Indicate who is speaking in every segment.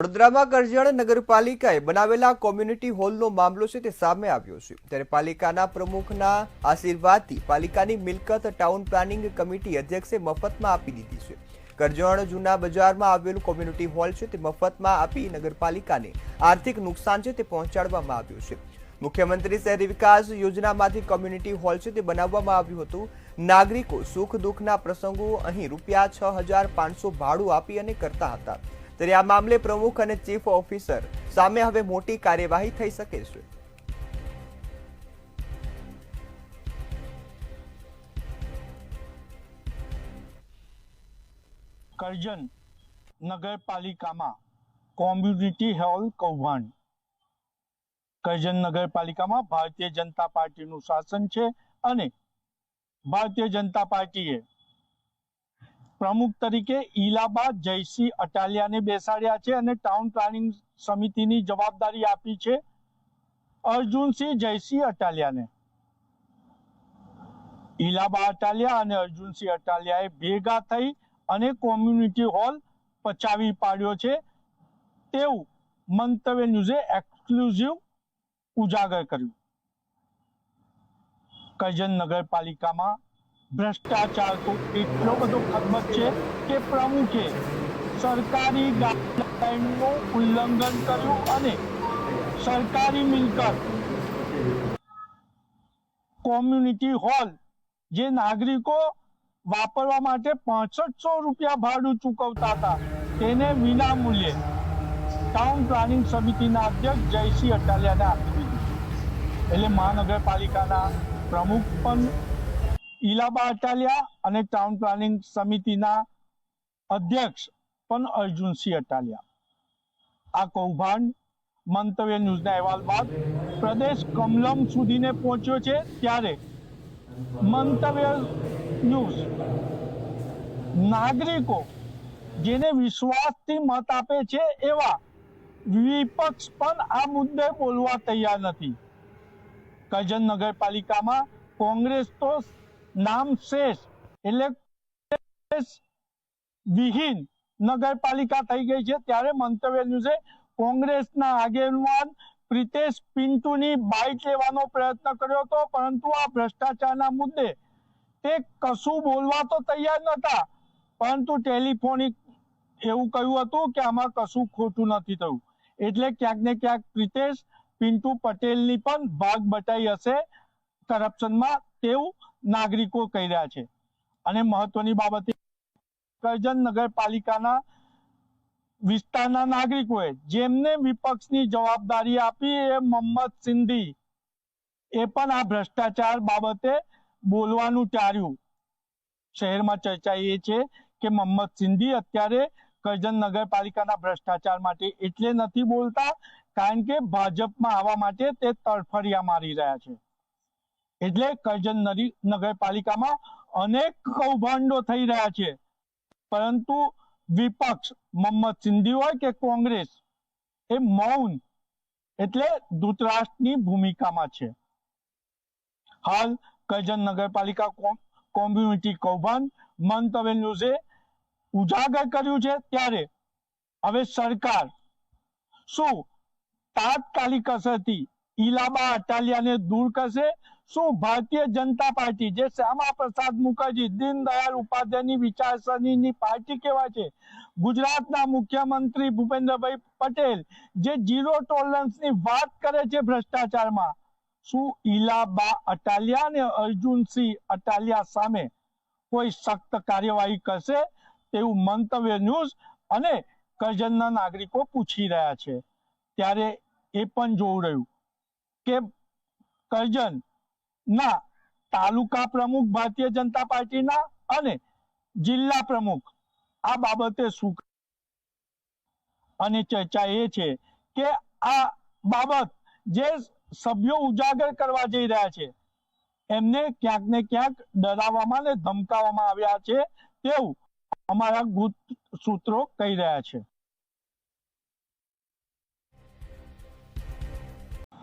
Speaker 1: વડોદરામાં કરજણ નગરપાલિકાએ બનાવેલા કોમ્યુનિટી હોલનો મામલો છે તે સામે આવ્યો છે. ત્યારે પાલિકાના પ્રમુખના આશીર્વાદથી પાલિકાની મિલકત ટાઉન પ્લાનિંગ કમિટી અધ્યક્ષે મફતમાં આપી દીધી છે. કરજણ જૂના બજારમાં આવેલું કોમ્યુનિટી હોલ છે તે મફતમાં આપી નગરપાલિકાને આર્થિક નુકસાન છે તે પહોંચાડવામાં આવ્યું છે. મુખ્યમંત્રી શહેરી વિકાસ યોજનામાંથી કોમ્યુનિટી હોલ છે તે બનાવવામાં આવ્યું હતું. નાગરિકો સુખ દુઃખના પ્રસંગો અહીં રૂપિયા છ હજાર પાંચસો ભાડું આપી અને કરતા હતા. ત્યારે આ મામલે પ્રમુખ અને ચીફ ઓફિસર સામે હવે મોટી કાર્યવાહી થઈ શકે છે.
Speaker 2: કરજણ નગરપાલિકામાં કોમ્યુનિટી હોલ કૌભાંડ. કરજણ નગરપાલિકામાં ભારતીય જનતા પાર્ટીનું શાસન છે અને ભારતીય જનતા પાર્ટીએ પ્રમુખ તરીકે ઇલાબા જયસિંહ અટાલિયાને બેસાડ્યા છે અને ટાઉન પ્લાનિંગ સમિતિની જવાબદારી આપી છે અર્જુનસિંહ જયસિંહ અટાલિયાને. ઇલાબા અટાલિયા અને અર્જુનસિંહ અટાલિયાએ ભેગા થઈ અને કોમ્યુનિટી હોલ પચાવી પાડ્યો છે. તેવું મંતવ્ય ન્યૂઝે એક્સક્લુઝિવ ઉજાગર કર્યું. કરજણ નગરપાલિકામાં ભ્રષ્ટાચાર તો એટલો બધો ખદમત છે કે પ્રમુખે સરકારી ગાઈડલાઈનનું ઉલ્લંઘન કર્યું અને સરકારી મિલકત કોમ્યુનિટી હોલ જે નાગરિકો વાપરવા માટે પાંસઠસો રૂપિયા ભાડું ચૂકવતા હતા, તેને વિના મૂલ્યે ટાઉન પ્લાનિંગ સમિતિના અધ્યક્ષ જયસિંહ અટાલિયાને આપી દીધું એટલે મહાનગરપાલિકાના પ્રમુખ પણ ઈલાબા અટાલિયા અને ટાઉન પ્લાનિંગ સમિતિના અધ્યક્ષ પણ અર્જુનસિંહ અટાલિયા. આ કૌભાંડ મંતવ્ય ન્યૂઝના અહેવાલ બાદ પ્રદેશ કમલમ સુધીને પહોંચ્યો છે ત્યારે મંતવ્ય ન્યૂઝ નાગરિકો જેને વિશ્વાસથી મત આપે છે એવા વિપક્ષ પણ આ મુદ્દે બોલવા તૈયાર નથી. કજન નગરપાલિકામાં કોંગ્રેસ તો નામ શેષ, એટલે વિહીન નગરપાલિકા થઈ ગઈ છે. ત્યારે મંતવ્યનું છે, કોંગ્રેસના આગેવાન પ્રિતેશ પિન્ટુની બાઇક લેવાનો પ્રયત્ન કર્યો હતો, પરંતુ આ ભ્રષ્ટાચારના મુદ્દે તે કશું બોલવા તો તૈયાર નહોતા. પરંતુ ટેલિફોનિક એવું કહ્યું હતું કે આમાં કશું ખોટું નથી થયું. એટલે ક્યાંક ને ક્યાંક પ્રિતેશ પિન્ટુ પટેલની પણ ભાગ બટાઈ હશે. કરપ્શનમાં તેવું નાગરિકો કહી રહ્યા છે. અને મહત્વની બાબત કરજણ નગરપાલિકાના વિસ્તારના નાગરિકોએ જેમને વિપક્ષની જવાબદારી આપી એ મોહમ્મદ સિંધી એ પણ આ ભ્રષ્ટાચાર બાબતે બોલવાનું ટાળ્યું. શહેરમાં ચર્ચા એ છે કે મોહમ્મદ સિંધી અત્યારે કરજણ નગરપાલિકાના ભ્રષ્ટાચાર માટે એટલે નથી બોલતા, કારણ કે ભાજપમાં આવવા માટે તે તડફડિયા મારી રહ્યા છે. એટલે કરજણ નગરપાલિકામાં અનેક કૌભાંડો થઈ રહ્યા છે. પરંતુ વિપક્ષ મોહમ્મદ સિંધી હોય કે કોંગ્રેસ, એ મૌન એટલે ધૃતરાષ્ટ્રની ભૂમિકામાં છે. હાલ કરજણ નગરપાલિકા કોમ- કોમ્યુનિટી કૌભાંડ મંતવ્ય ન્યૂઝે ઉજાગર કર્યું છે ત્યારે હવે સરકાર શું તાત્કાલિક અસરથી ઈલાબા અટાલિયાને દૂર કરશે? શું ભારતીય જનતા પાર્ટી જે શ્યામા પ્રસાદ મુખર્જી, દીનદયાળ ઉપાધ્યાયની વિચારસરણીની પાર્ટી કેવા છે? ગુજરાતના મુખ્યમંત્રી ભૂપેન્દ્રભાઈ પટેલ જે ઝીરો ટોલરન્સની વાત કરે છે ભ્રષ્ટાચારમાં. શું ઈલાબા અટાલિયા અને અર્જુનસિંહ અટાલિયા સામે કોઈ સખ્ત કાર્યવાહી કરશે? તેવું મંતવ્ય ન્યૂઝ અને કરજણના નાગરિકો પૂછી રહ્યા છે. ત્યારે એ પણ જોવું રહ્યું કે કરજણ ના, તાલુકા પ્રમુખ ભારતીય જનતા પાર્ટીના અને જિલ્લા પ્રમુખ. આ બાબતે શું અને ચર્ચા એ છે કે આ બાબત જે સભ્યો ઉજાગર કરવા જઈ રહ્યા છે, એમને ક્યાંક ને ક્યાંક ડરાવવામાં ને ધમકાવવામાં આવ્યા છે તેવું અમારા ગુપ્ત સૂત્રો કહી રહ્યા છે.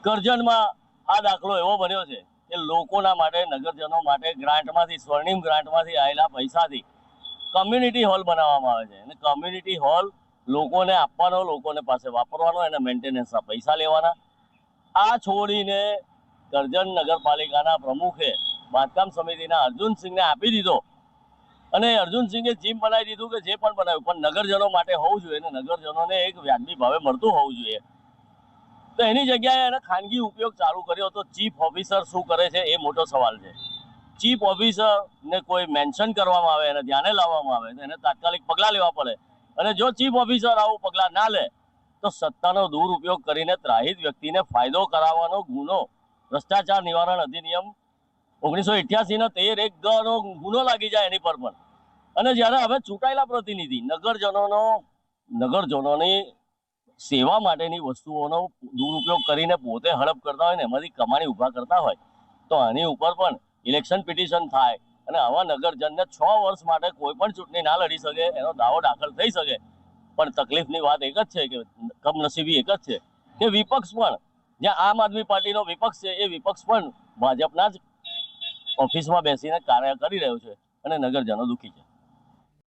Speaker 3: કરજણમાં આ દાખલો એવો બન્યો છે કે લોકોના માટે, નગરજનો માટે, ગ્રાન્ટમાંથી, સ્વર્ણિમ ગ્રાન્ટમાંથી આવેલા પૈસાથી કમ્યુનિટી હોલ બનાવવામાં આવે છે. અને કમ્યુનિટી હોલ લોકોને આપવાનો, લોકોને પાસે વાપરવાનો એના મેન્ટેનન્સના પૈસા લેવાના. આ છોડીને કરજણ નગરપાલિકાના પ્રમુખે બાંધકામ સમિતિના અર્જુનસિંહને આપી દીધો. અને અર્જુનસિંહે જીમ બનાવી દીધું કે જે પણ બનાવ્યું. પણ નગરજનો માટે હોવું જોઈએ અને નગરજનોને એક વ્યાજબી ભાવે મળતું હોવું જોઈએ. તો એની જગ્યાએ એને ખાનગી ઉપયોગ ચાલુ કર્યો તો ચીફ ઓફિસર શું કરે છે એ મોટો સવાલ છે. ચીફ ઓફિસરને કોઈ મેન્શન કરવામાં આવે, એને ધ્યાને લાવવામાં આવે, તો એને તાત્કાલિક પગલાં લેવા પડે. અને જો ચીફ ઓફિસર આવું પગલાં ના લે, તો સત્તાનો દુરુપયોગ કરીને ત્રાહિત વ્યક્તિને ફાયદો કરાવવાનો ગુનો, ભ્રષ્ટાચાર નિવારણ અધિનિયમ ઓગણીસો નો તેર એક ગનો ગુનો લાગી જાય એની પર પણ. અને જ્યારે હવે ચૂંટાયેલા પ્રતિનિધિ, નગરજનોનો, નગરજનોની સેવા માટેની વસ્તુઓનો દુરુપયોગ કરીને પોતે હડપ કરતા હોય ને, એમાંથી કમાણી ઊભા કરતા હોય, તો આની ઉપર પણ ઇલેક્શન પિટિશન થાય અને આવા નગરજનને છ વર્ષ માટે કોઈ પણ ચૂંટણી ના લડી શકે, એનો દાવો દાખલ થઈ શકે. પણ તકલીફની વાત એક જ છે કે, કમનસીબી એક જ છે કે વિપક્ષ પણ જ્યાં આમ આદમી પાર્ટીનો વિપક્ષ છે, એ વિપક્ષ પણ ભાજપના જ ઓફિસમાં બેસીને કાર્ય કરી રહ્યો છે અને નગરજનો દુઃખી છે.